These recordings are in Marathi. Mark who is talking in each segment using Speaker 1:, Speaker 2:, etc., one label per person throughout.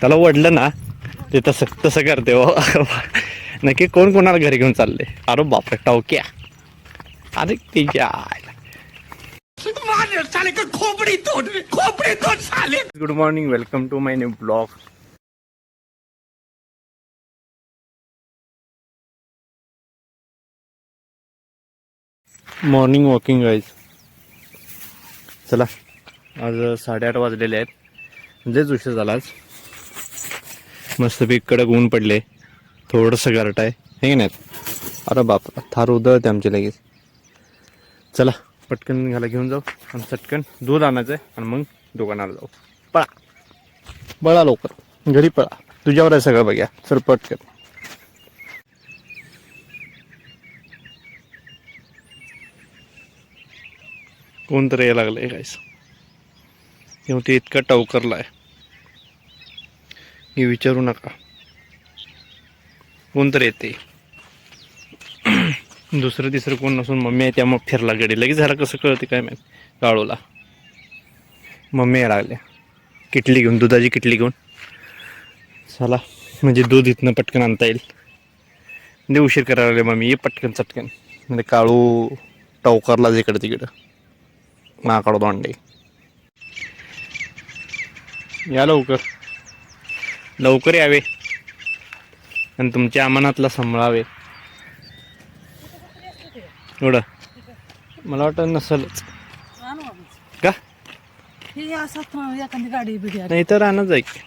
Speaker 1: त्याला वडलं ना ते तसं तसं करते हो. नक्की कोण कोणाला घरी घेऊन चालले अरे बापरे टावक्या. अरे तिच्या good morning welcome to my new blog morning walking guys चला. आज साडेआठ वाजलेले आहेत. म्हणजेच उशीर झाला आज. मस्तपैकी कडक ऊन पडले. थोडंसं गारट आहे. हे की नाही अरे बाप थार उदळते आमचे लगेच. चला पटकन घाला घेऊन जाऊ आणि चटकन दूध आणायचं आहे आणि मग दुकानाला जाऊ. पळा. पळा लवकर. घरी पळा. तुझ्यावर आहे सगळं बघ्या. चल पटकन कोणतरी यायला हे कायच किंवा ते इतका टवकरला आहे मी विचारू नका. कोणतरी येते. दुसरं तिसरं कोण नसून मम्मी आहे त्यामुळे फिरला गडी. लगेच झाला कसं कळते काय माहीत? काळूला मम्मी यायला लागल्या. किटली घेऊन दुधाची किटली घेऊन. चला म्हणजे दूध इथनं पटकन आणता येईल. म्हणजे उशीर करायला लागले मम्मी. ये पटकन चटकन. म्हणजे काळू टवकारलाच इकडं तिकडं माकडं दोंडे या लवकर. लवकर यावे. आणि तुमच्या अमानातला सांभाळावे. एवढं. मला वाटतं नसलच. का. नाही तर आणच आहे की.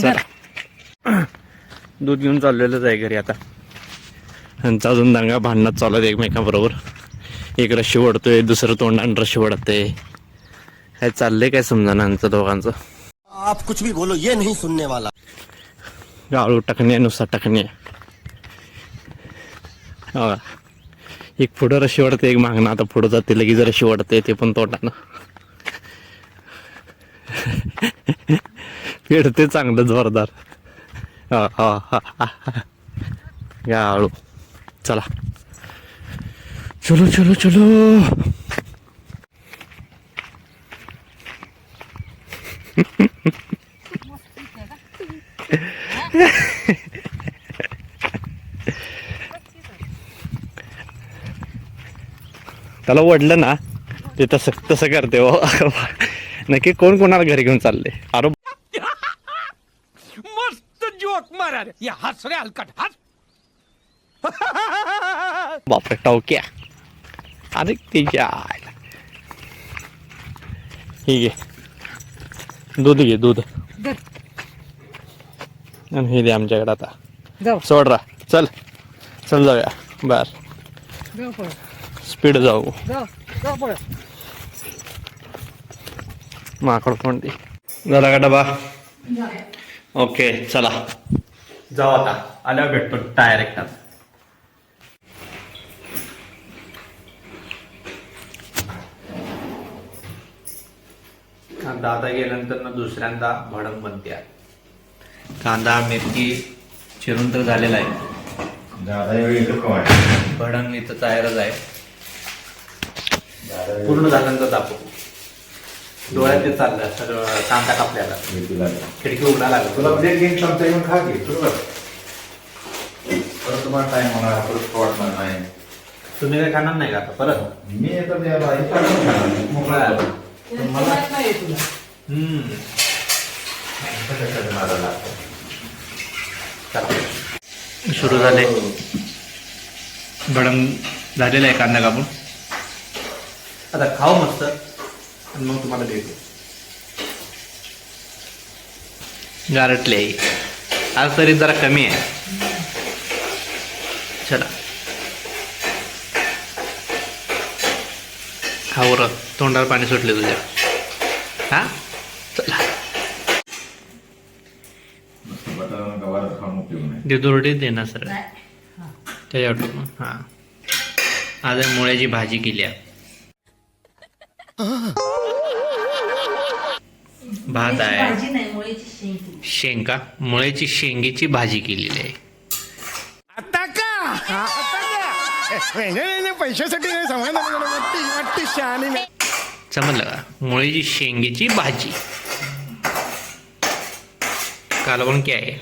Speaker 1: चला. दूध घेऊन चाललेलंच आहे घरी आता. यांचा अजून दांगा भांडणात चालू आहे एकमेकाबरोबर. एक रशी ओढतोय दुसरं तोंडानं रशी ओढतंय. काय चाललंय काय समजा यांचं दोघांचं?
Speaker 2: आप कुछ भी बोलो ये नहीं सुनने वाला.
Speaker 1: गाळू टाकणे नुसता टाकणे. हो? एक पुढं रशी वाढते एक मागणं. आता पुढं जाते लगेच रशी वाढते ते पण तोंडानं. फेडते चांगलं जोरदार. हा हा हा हा हा. गाळू. चला. चलो चलो चलो। त्याला वडलं ना ते तसं तसं करते हो. नक्की कोण कोणाला घरी घेऊन चालले? अरे
Speaker 3: मस्त जोक मारा रे. या हस रे हलकट हस.
Speaker 1: बापरे टावक्या. अरे तिच्या आईला. हे घे दूध घे दूध. आणि हे दे आमच्याकडे आता
Speaker 4: जाऊ
Speaker 1: सोड रा चल चल जाऊया बर स्पीड जाऊ माकड कोणती झाला का डबा ओके चला जाऊ आता आल्यावर भेटतो डायरेक्ट कांदा आता गेल्यानंतर ना दुसऱ्यांदा भडंग बनते. कांदा मिरची चिरून तर झालेला आहे. भडंग इथं तयारच आहे. पूर्ण झाल्यानंतर दाखवू डोळ्यात ते चाललं सगळं कांदा कापल्याला खिडकी उघडा लागला.
Speaker 5: तुला उद्या घेईन चमचा येऊन खा घे तुला परत तुम्हाला टाइम होणार परत वाटणार नाही.
Speaker 1: तुम्ही काय खाणार नाही का आता? परत?
Speaker 5: मी येतो. मोकळा.
Speaker 4: मला नाही तुला.
Speaker 1: हम्म. सुरू झाले. भडंग झालेलं आहे कांदा कापून. आता खाऊ मस्त. आणि मग तुम्हाला भेटू. गारटले आज तरी जरा कमी आहे. चला. खाऊ र. तोंडावर पाणी सुटले तुझ्या. हा चला सर त्याच्यावर टाकून हां आज मुळ्याची भाजी केली आहे भात आहे
Speaker 4: भाजी नाही मुळेची शेंग
Speaker 1: शेंगा मुळ्याची शेंगीची भाजी केलेली आहे
Speaker 3: आता का आता का पैशासाठी नाही
Speaker 1: का? मुळीची शेंगेची भाजी. कालवण काय आहे?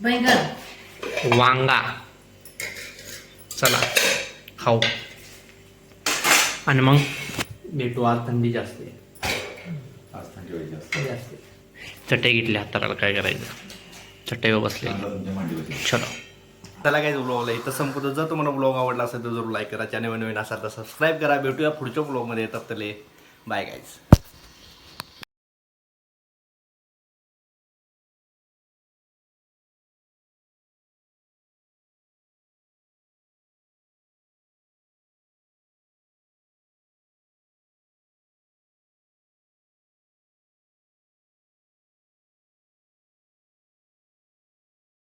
Speaker 4: बैंगन.
Speaker 1: वांगा. चला खाऊ. आणि मग भेटू आज थंडी जास्त आहे.
Speaker 5: आज थंडी व्हायची जास्त.
Speaker 1: जास्त चटई घेतली हाताला काय करायचं? चटईवर बसले. चलो.
Speaker 6: त्याला काय ब्लॉगला इथं संपवतो जर तुम्हाला ब्लॉग आवडला असेल तर जरूर लाईक करा. चॅनल नवीन असाल तर सबस्क्राईब करा. भेटूया पुढच्या ब्लॉगमध्ये येतात तले बाय गाईज